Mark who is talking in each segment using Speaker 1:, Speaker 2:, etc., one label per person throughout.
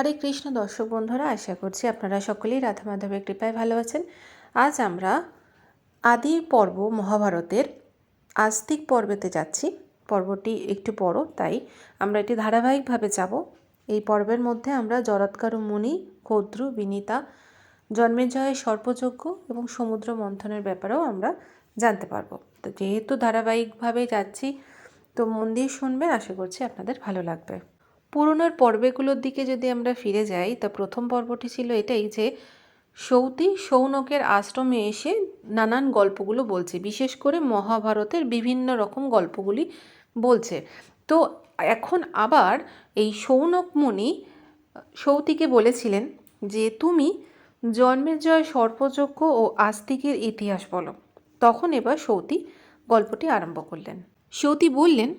Speaker 1: হরে কৃষ্ণ দর্শক বন্ধুরা, আশা করছি আপনারা সকলেই রাধা মাধবের কৃপায় ভালো আছেন। আজ আমরা আদি পর্ব মহাভারতের আস্তিক পর্বেতে যাচ্ছি। পর্বটি একটু বড়, তাই আমরা এটি ধারাবাহিকভাবে যাব। এই পর্বের মধ্যে আমরা জরৎকারু মুনি, ক্ষদ্রু, বিনীতা জন্মেজয় সর্পযজ্ঞ এবং সমুদ্র মন্থনের ব্যাপারেও আমরা জানতে পারব। তো যেহেতু ধারাবাহিকভাবে যাচ্ছি, তো মন দিয়ে শুনবেন, আশা করছি আপনাদের ভালো লাগবে। পুরনোর পর্বেগুলোর দিকে যদি আমরা ফিরে যাই, তা প্রথম পর্বটি ছিল এটাই যে সৌতি সৌনকের আশ্রমে এসে নানান গল্পগুলো বলছে। বিশেষ করে মহাভারতের বিভিন্ন রকম গল্পগুলি বলছে। তো এখন আবার এই সৌনক মুনি সৌতিকে বলেছিলেন যে, তুমি জন্মের জয় সর্পযজ্ঞ ও আস্তিকের ইতিহাস বলো। তখন এবার সৌতি গল্পটি আরম্ভ করলেন। সৌতি বললেন,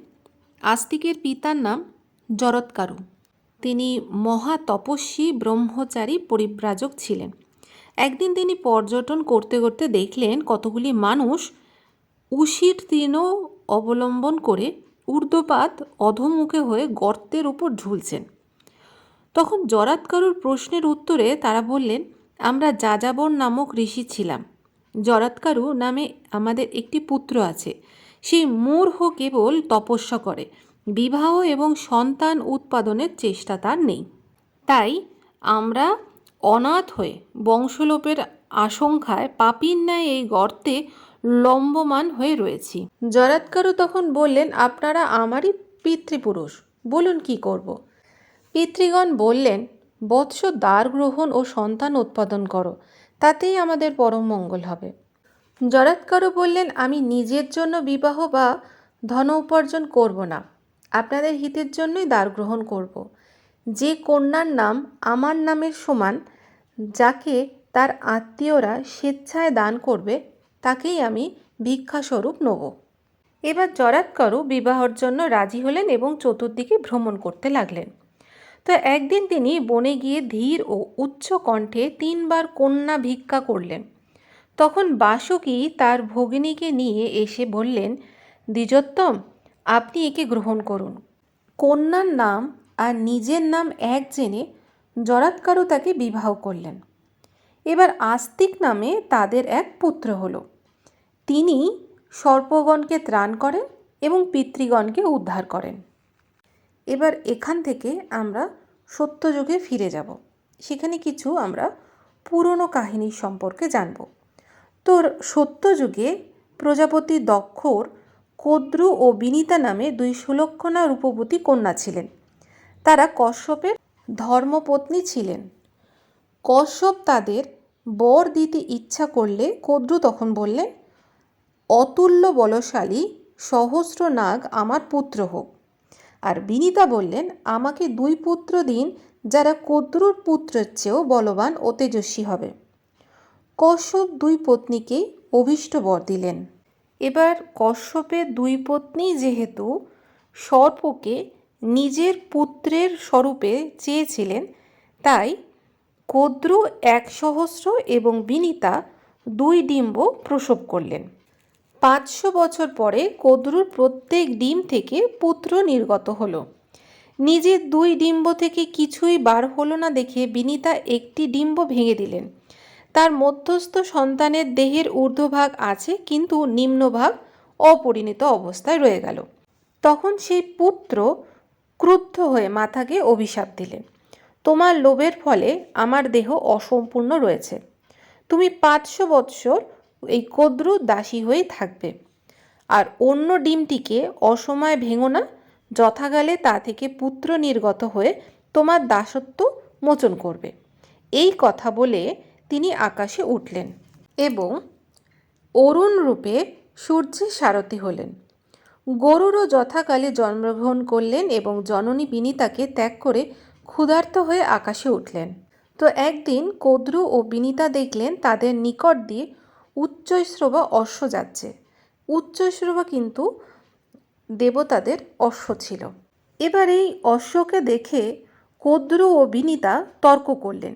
Speaker 1: আস্তিকের পিতার নাম জরৎকারু। তিনি মহা তপস্বী ব্রহ্মচারী, পরিব্রাজক ছিলেন। একদিন তিনি পর্যটন করতে করতে দেখলেন কতগুলি মানুষ উশির তৃণ অবলম্বন করে ঊর্ধ্বপাত অধোমুখে হয়ে গর্তের উপর ঝুলছেন। তখন জরাৎকারুর প্রশ্নের উত্তরে তারা বললেন, আমরা যাযাবর নামক ঋষি ছিলাম। জরাৎকারু নামে আমাদের একটি পুত্র আছে। সেই মূর্হ কেবল তপস্যা করে। বিবাহ এবং সন্তান উৎপাদনের চেষ্টা তার নেই। তাই আমরা অনাথ হয়ে বংশলোপের আশঙ্কায় পাপির ন্যায় এই গর্তে লম্বমান হয়ে রয়েছি। জরাৎকারু তখন বললেন, আপনারা আমারই পিতৃপুরুষ, বলুন কি করব। পিতৃগণ বললেন, বৎস দ্বার গ্রহণ ও সন্তান উৎপাদন করো, তাতেই আমাদের পরম মঙ্গল হবে। জরাৎকারু বললেন, আমি নিজের জন্য বিবাহ বা ধন উপার্জন করব না। আপনাদের হিতের জন্যই দ্বার গ্রহণ করব। যে কন্যার নাম আমার নামের সমান, যাকে তার আত্মীয়রা স্বেচ্ছায় দান করবে, তাকেই আমি ভিক্ষাস্বরূপ নেব। এবার জরাৎকারু বিবাহর জন্য রাজি হলেন এবং চতুর্দিকে ভ্রমণ করতে লাগলেন। তো একদিন তিনি বনে গিয়ে ধীর ও উচ্চ কণ্ঠে তিনবার কন্যা ভিক্ষা করলেন। তখন বাসুকি তার ভগিনীকে নিয়ে এসে বললেন, দ্বিজোত্তম আপনি একে গ্রহণ করুন। কন্যার নাম আর নিজের নাম এক জেনে জরাৎকারু তাকে বিবাহ করলেন। এবার আস্তিক নামে তাদের এক পুত্র হল। তিনি সর্পগণকে ত্রাণ করেন এবং পিতৃগণকে উদ্ধার করেন। এবার এখান থেকে আমরা সত্যযুগে ফিরে যাব। সেখানে কিছু আমরা পুরনো কাহিনীর সম্পর্কে জানব। তোর সত্যযুগে প্রজাপতি দক্ষর কদ্রু ও বিনীতা নামে দুই সুলক্ষণা রূপবতী কন্যা ছিলেন। তারা কশ্যপের ধর্মপত্নী ছিলেন। কশ্যপ তাদের বর দিতে ইচ্ছা করলে কদ্রু তখন বললেন, অতুল্য বলশালী, সহস্র নাগ আমার পুত্র হোক। আর বিনীতা বললেন, আমাকে দুই পুত্র দিন, যারা কদ্রুর পুত্রের চেয়েও বলবান ও তেজস্বী হবে। কশ্যপ দুই পত্নীকেই অভীষ্ট বর দিলেন। এবার কশ্যপের দুই পত্নী যেহেতু সর্পকে নিজের পুত্রের স্বরূপে চেয়েছিলেন, তাই কদ্রু এক সহস্র এবং বিনিতা দুই ডিম্ব প্রসব করলেন। পাঁচশো বছর পরে কদ্রুর প্রত্যেক ডিম থেকে পুত্র নির্গত হলো। নিজের দুই ডিম্ব থেকে কিছুই বার হলো না দেখে বিনিতা একটি ডিম্ব ভেঙে দিলেন। তার মধ্যস্থ সন্তানের দেহের ঊর্ধ্বভাগ আছে, কিন্তু নিম্নভাগ অপরিণত অবস্থায় রয়ে গেল। তখন সেই পুত্র ক্রুদ্ধ হয়ে মাথাকে অভিশাপ দিলেন তোমার লোভের ফলে আমার দেহ অসম্পূর্ণ রয়েছে। তুমি পাঁচশো বৎসর এই কদ্রু দাসী হয়ে থাকবে। আর অন্য ডিমটিকে অসময় ভেঙো না, যথাকালে তা থেকে পুত্র নির্গত হয়ে তোমার দাসত্ব মোচন করবে। এই কথা বলে তিনি আকাশে উঠলেন এবং অরুণ রূপে সূর্যের সারথি হলেন। গরুরও যথাকালে জন্মগ্রহণ করলেন এবং জননী বিনীতাকে ত্যাগ করে ক্ষুধার্ত হয়ে আকাশে উঠলেন। তো একদিন কদ্রু ও বিনীতা দেখলেন তাদের নিকট দিয়ে উচ্চশ্রবা অশ্ব যাচ্ছে। উচ্চশ্রবা কিন্তু দেবতাদের অশ্ব ছিল। এবার এই অশ্বকে দেখে কদ্রু ও বিনীতা তর্ক করলেন।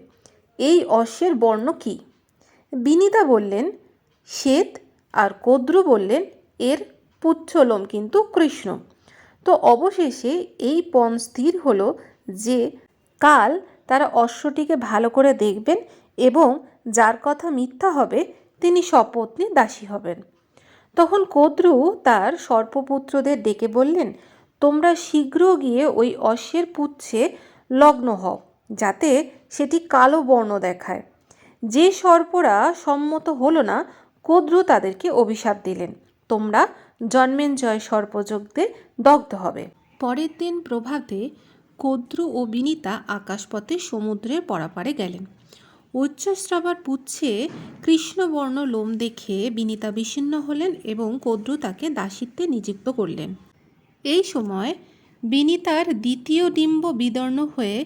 Speaker 1: এই অশ্বের বর্ণ কী? বিনিতা বললেন, শ্বেত, আর কদ্রু বললেন, এর পুচ্ছলম কিন্তু কৃষ্ণ। তো অবশেষে এই পণ স্থির হলো যে, কাল তারা অশ্বটিকে ভালো করে দেখবেন এবং যার কথা মিথ্যা হবে, তিনি সপত্নী দাসী হবেন। তখন কদ্রু তার সর্পপুত্রদের ডেকে বললেন, তোমরা শীঘ্র গিয়ে ওই অশ্বের পুচ্ছে লগ্ন হও। যাতে সেটি কালো বর্ণ দেখায়। যে সর্পরা সম্মত হলো না, কদ্রু তাদেরকে অভিশাপ দিলেন। তোমরা জন্মেঞ্জয় সর্পযজ্ঞে দগ্ধ হবে। পরের দিন প্রভাতে কদ্রু ও বিনিতা আকাশপথে সমুদ্রের পরাপারে গেলেন। উচ্চশ্রাবার পুচ্ছে কৃষ্ণবর্ণ লোম দেখে বিনিতা বিচ্ছিন্ন হলেন এবং কদ্রু তাকে দাসিত্বে নিযুক্ত করলেন। এই সময় বিনিতার দ্বিতীয় ডিম্ব বিদর্ণ হয়ে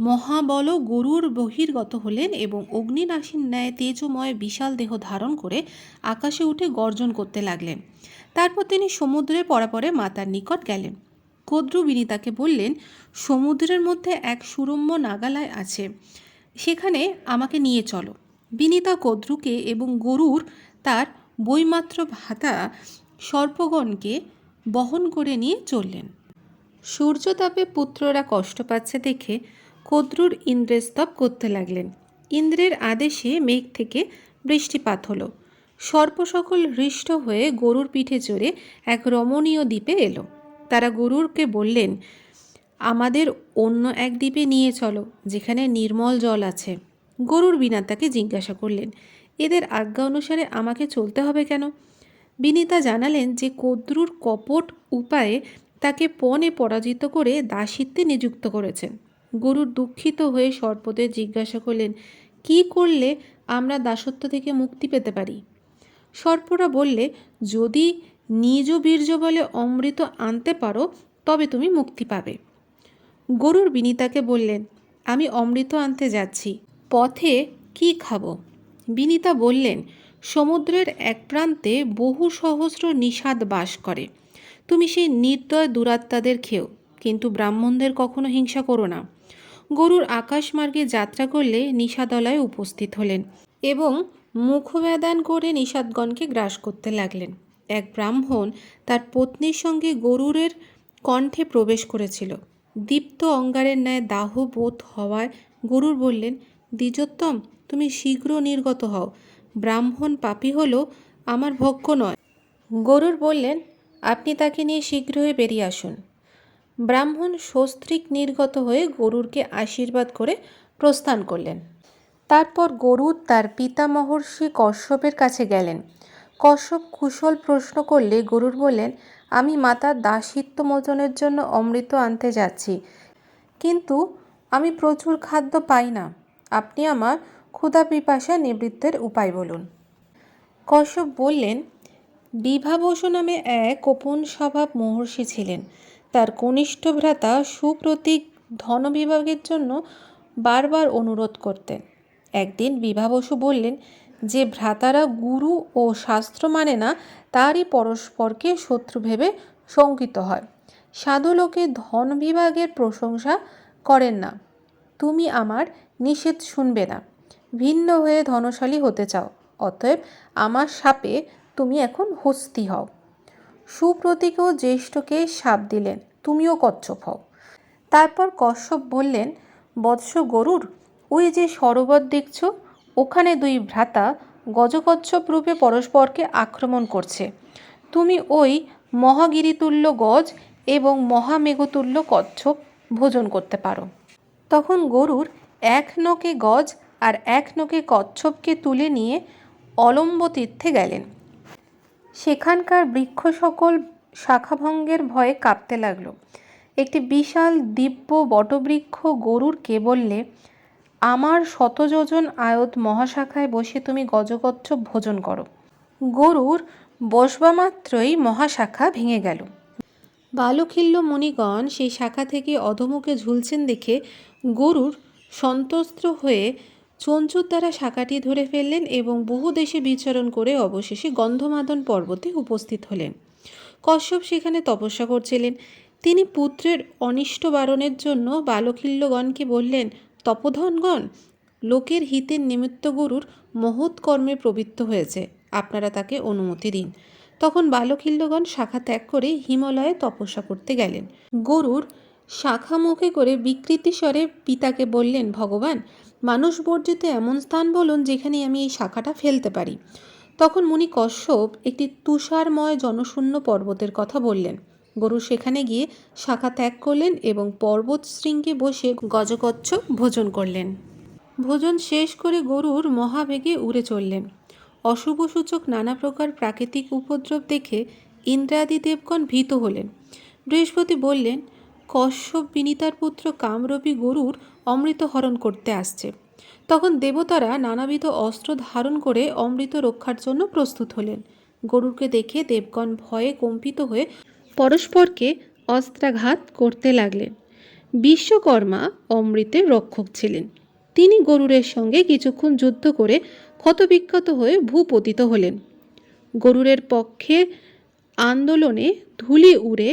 Speaker 1: মহাবল গরুর বহির্গত হলেন এবং অগ্নিরাশির ন্যায় তেজময় বিশাল দেহ ধারণ করে আকাশে উঠে গর্জন করতে লাগলেন। তারপর তিনি সমুদ্রের পরাপরে মাতার নিকট গেলেন। কদ্রু বিনিতাকে বললেন, সমুদ্রের মধ্যে এক সুরম্য নাগালয় আছে। সেখানে আমাকে নিয়ে চলো। বিনিতা কদ্রুকে এবং গরুর তার বইমাত্র ভাতা সর্পগণকে বহন করে নিয়ে চললেন। সূর্যতাপে পুত্ররা কষ্ট পাচ্ছে দেখে কদ্রুর ইন্দ্রস্তব করতে লাগলেন। ইন্দ্রের আদেশে মেঘ থেকে বৃষ্টিপাত হলো। সর্প সকল হৃষ্ট হয়ে গরুর পিঠে চড়ে এক রমণীয় দ্বীপে এলো। তারা গরুরকে বললেন, আমাদের অন্য এক দ্বীপে নিয়ে চলো, যেখানে নির্মল জল আছে। গরুর বিনাতাকে জিজ্ঞাসা করলেন, এদের আজ্ঞা অনুসারে আমাকে চলতে হবে কেন? বিনিতা জানালেন যে কদ্রুর কপট উপায়ে তাকে পণে পরাজিত করে দাসিত্বে নিযুক্ত করেছেন। গরুর দুঃখিত হয়ে সর্পদে জিজ্ঞাসা করলেন, কি করলে আমরা দাসত্ব থেকে মুক্তি পেতে পারি? সর্পরা বললে, যদি নিজ বীর্য বলে অমৃত আনতে পারো, তবে তুমি মুক্তি পাবে। গরুর বিনিতাকে বললেন, আমি অমৃত আনতে যাচ্ছি, পথে কি খাব? বিনিতা বললেন, সমুদ্রের এক প্রান্তে বহু সহস্র নিষাদ বাস করে। তুমি সেই নির্দয় দুরাত্মাদের খেও, কিন্তু ব্রাহ্মণদের কখনো হিংসা করো না। গরুর আকাশমার্গে যাত্রা করলে নিষাদলায় উপস্থিত হলেন এবং মুখব্যাদান করে নিষাদগণকে গ্রাস করতে লাগলেন। এক ব্রাহ্মণ তার পত্নীর সঙ্গে গরুরের কণ্ঠে প্রবেশ করেছিল। দীপ্ত অঙ্গারের ন্যায় দাহ বোধ হওয়ায় গরুর বললেন, দ্বিজোত্তম, তুমি শীঘ্র নির্গত হও। ব্রাহ্মণ পাপী হল, আমার ভক্ষ নয়। গরুর বললেন, আপনি তাকে নিয়ে শীঘ্রই বেরিয়ে আসুন। ব্রাহ্মণ সস্ত্রীক নির্গত হয়ে গরুরকে আশীর্বাদ করে প্রস্থান করলেন। তারপর গরুর তার পিতা মহর্ষি কশ্যপের কাছে গেলেন। কশ্যপ কুশল প্রশ্ন করলে গরুর বললেন, আমি মাতার দাসিত্ব মোচনের জন্য অমৃত আনতে যাচ্ছি, কিন্তু আমি প্রচুর খাদ্য পাই না। আপনি আমার ক্ষুধা পিপাসা নিবৃত্তের উপায় বলুন। কশ্যপ বললেন, বিভাবসু নামে এক গোপন স্বভাব মহর্ষি ছিলেন। তার কনিষ্ঠ ভ্রাতা সুপ্রতীক ধনবিভাগের জন্য বারবার অনুরোধ করতেন। একদিন বিভাবসু বললেন যে, ভ্রাতারা গুরু ও শাস্ত্র মানে না, তারই পরস্পরকে শত্রু ভেবে শঙ্কিত হয়। সাধু লোকে ধন বিভাগের প্রশংসা করেন না। তুমি আমার নিষেধ শুনবে না। ভিন্ন হয়ে ধনশালী হতে চাও। অতএব আমার সাপে তুমি এখন হস্তি হও। সুপ্রতীকও জ্যেষ্ঠকে সাপ দিলেন, তুমিও কচ্ছপ হও। তারপর কশ্যপ বললেন, বৎস গরুর, ওই যে সরোবর দেখছ, ওখানে দুই ভ্রাতা গজকচ্ছপ রূপে পরস্পরকে আক্রমণ করছে। তুমি ওই মহাগিরিতুল্য গজ এবং মহামেঘতুল্য কচ্ছপ ভোজন করতে পারো। তখন গরুর এক নকে গজ আর এক নকে কচ্ছপকে তুলে নিয়ে অলম্ব তীর্থে গেলেন। সেখানকার বৃক্ষ সকল শাখাভঙ্গের ভয়ে কাঁপতে লাগল। একটি বিশাল দিব্য বটবৃক্ষ গরুরকে বললে আমার শতযোজন আয়ত মহাশাখায় বসে তুমি গজগচ্ছ ভোজন করো। গরুর বসবামাত্রই মহাশাখা ভেঙে গেল। বালখিল্য মুনিগণ সেই শাখা থেকে অধমুখে ঝুলছেন দেখে গরুর সন্তস্ত্র হয়ে চঞ্চুর দ্বারা শাখাটি ধরে ফেললেন এবং বহু দেশে বিচরণ করে অবশেষে গন্ধমাদন পর্বতে উপস্থিত হলেন। কশ্যপ সেখানে তপস্যা করছিলেন। তিনি পুত্রের অনিষ্ট বারণের জন্য বালখিল্যগণকে বললেন, তপধনগণ, লোকের হিতের নিমিত্ত গুরুর মহৎ কর্মে প্রবৃত্ত হয়েছে। আপনারা তাকে অনুমতি দিন। তখন বালখিল্যগণ শাখা ত্যাগ করে হিমালয়ে তপস্যা করতে গেলেন। গরুর শাখা মুখে করে বিকৃতি স্বরে পিতাকে বললেন, ভগবান মানুষ বর্জিত এমন স্থান বলুন যেখানে আমি এই শাখাটা ফেলতে পারি। তখন মুনি কশ্যপ একটি তুষারময় জনশূন্য পর্বতের কথা বললেন। গরু সেখানে গিয়ে শাখা ত্যাগ করলেন এবং পর্বত শৃঙ্গে বসে গজকচ্ছ ভোজন করলেন। ভোজন শেষ করে গরুর মহাবেগে উড়ে চললেন। অশুভ সূচক নানা প্রকার প্রাকৃতিক উপদ্রব দেখে ইন্দ্রাদি দেবগণ ভীত হলেন। বৃহস্পতি বললেন কশ্যপ বিনিতার পুত্র কামরূপী গরুর অমৃত হরণ করতে আসছে। তখন দেবতারা নানাবিধ অস্ত্র ধারণ করে অমৃত রক্ষার জন্য প্রস্তুত হলেন। গরুরকে দেখে দেবগণ ভয়ে কম্পিত হয়ে পরস্পরকে অস্ত্রাঘাত করতে লাগলেন। বিশ্বকর্মা অমৃতের রক্ষক ছিলেন। তিনি গরুরের সঙ্গে কিছুক্ষণ যুদ্ধ করে ক্ষতবিক্ষত হয়ে ভূপতিত হলেন। গরুরের পক্ষে আন্দোলনে ধুলি উড়ে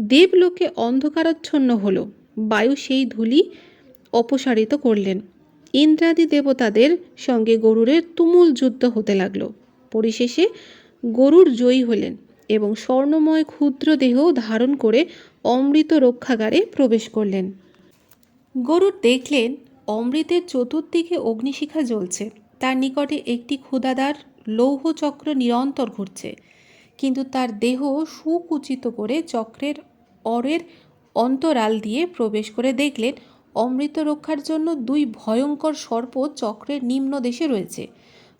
Speaker 1: দেবলোকে অন্ধকারাচ্ছন্ন হলো। বায়ু সেই ধুলি অপসারিত করলেন। ইন্দ্রাদি দেবতাদের সঙ্গে গরুরের তুমুল যুদ্ধ হতে লাগল। পরিশেষে গরুর জয়ী হলেন এবং স্বর্ণময় ক্ষুদ্র দেহ ধারণ করে অমৃত রক্ষাগারে প্রবেশ করলেন। গরুর দেখলেন অমৃতের চতুর্দিকে অগ্নিশিখা জ্বলছে। তার নিকটে একটি ক্ষুদাদার লৌহ চক্র নিরন্তর ঘুরছে। কিন্তু তার দেহ সুকুচিত করে চক্রের অরের অন্তরাল দিয়ে প্রবেশ করে দেখলেন, অমৃত রক্ষার জন্য দুই ভয়ঙ্কর সর্প চক্রের নিম্ন দেশে রয়েছে।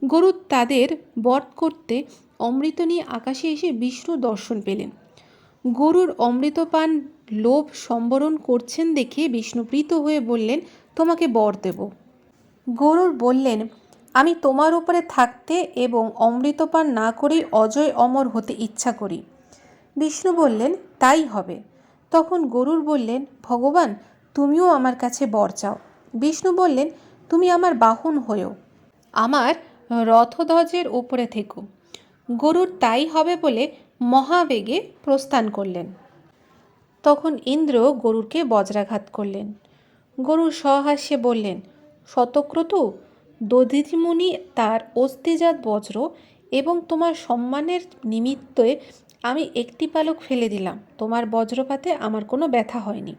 Speaker 1: গরু তাদের বধ করতে অমৃত নিয়ে আকাশে এসে বিষ্ণু দর্শন পেলেন। গরুর অমৃতপান লোভ সম্বরণ করছেন দেখে বিষ্ণুপ্রীত হয়ে বললেন, তোমাকে বর দেব। গরুর বললেন আমি তোমার উপরে থাকতে এবং অমৃতপান না করেই অজয় অমর হতে ইচ্ছা করি। বিষ্ণু বললেন, তাই হবে। তখন গরুর বললেন, ভগবান, তুমিও আমার কাছে বর চাও। বিষ্ণু বললেন, তুমি আমার বাহন হয়েও। আমার রথধ্বজের ওপরে থেকো। গরুর তাই হবে বলে মহাবেগে প্রস্থান করলেন। তখন ইন্দ্র গরুরকে বজ্রাঘাত করলেন। গরুর সহাস্যে বললেন শতক্রতু দধিমুনি তার অস্থিজাত বজ্র এবং তোমার সম্মানের নিমিত্তে আমি একটি পালক ফেলে দিলাম। তোমার বজ্রপাতে আমার কোনো ব্যথা হয়নি।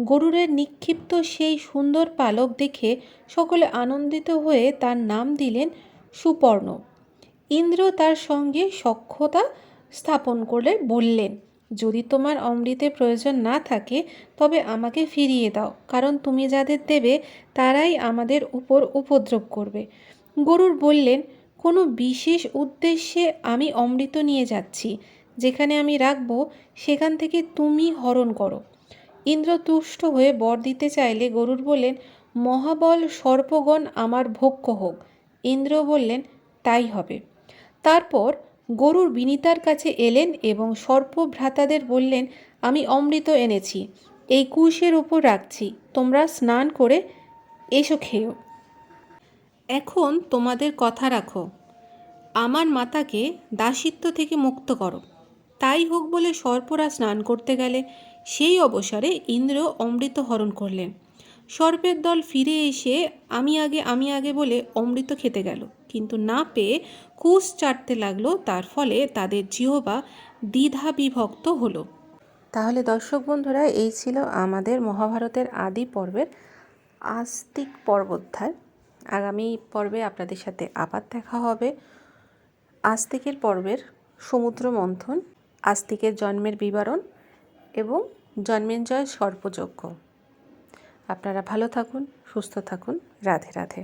Speaker 1: গরুরের নিক্ষিপ্ত সেই সুন্দর পালক দেখে সকলে আনন্দিত হয়ে তার নাম দিলেন সুপর্ণ। ইন্দ্র তার সঙ্গে সখ্যতা স্থাপন করে বললেন যদি তোমার অমৃতের প্রয়োজন না থাকে, তবে আমাকে ফিরিয়ে দাও, কারণ তুমি যাদের দেবে, তারাই আমাদের উপর উপদ্রব করবে। গরুর বললেন, কোনো বিশেষ উদ্দেশ্যে আমি অমৃত নিয়ে যাচ্ছি, যেখানে আমি রাখব, সেখান থেকে তুমি হরণ করো। ইন্দ্র তুষ্ট হয়ে বর দিতে চাইলে গরুর বললেন, মহাবল সর্পগণ আমার ভক্ষ হোক। ইন্দ্র বললেন, তাই হবে। তারপর গরুর বিনিতার কাছে এলেন এবং সর্প ভ্রাতাদের বললেন, আমি অমৃত এনেছি, এই কুশের ওপর রাখছি, তোমরা স্নান করে এসো খেয়েও এখন তোমাদের কথা রাখো, আমার মাতাকে দাসিত্ব থেকে মুক্ত করো। তাই হোক বলে সর্পরা স্নান করতে গেলে, সেই অবসরে ইন্দ্র অমৃত হরণ করলেন। সর্পের দল ফিরে এসে আমি আগে আমি আগে বলে অমৃত খেতে গেল। কিন্তু না পেয়ে কুশ চাটতে লাগল। তার ফলে তাদের জিহবা দ্বিধা বিভক্ত হলো। তাহলে দর্শক বন্ধুরা, এই ছিল আমাদের মহাভারতের আদি পর্বের আস্তিক পর্বোদ্ধার। আগামী পর্বে আপনাদের সাথে আবার দেখা হবে। আস্তিকের পর্বের সমুদ্র মন্থন, আস্তিকের জন্মের বিবরণ এবং জন্মেঞ্জয় সর্পযজ্ঞ। আপনারা ভালো থাকুন সুস্থ থাকুন। রাধে রাধে।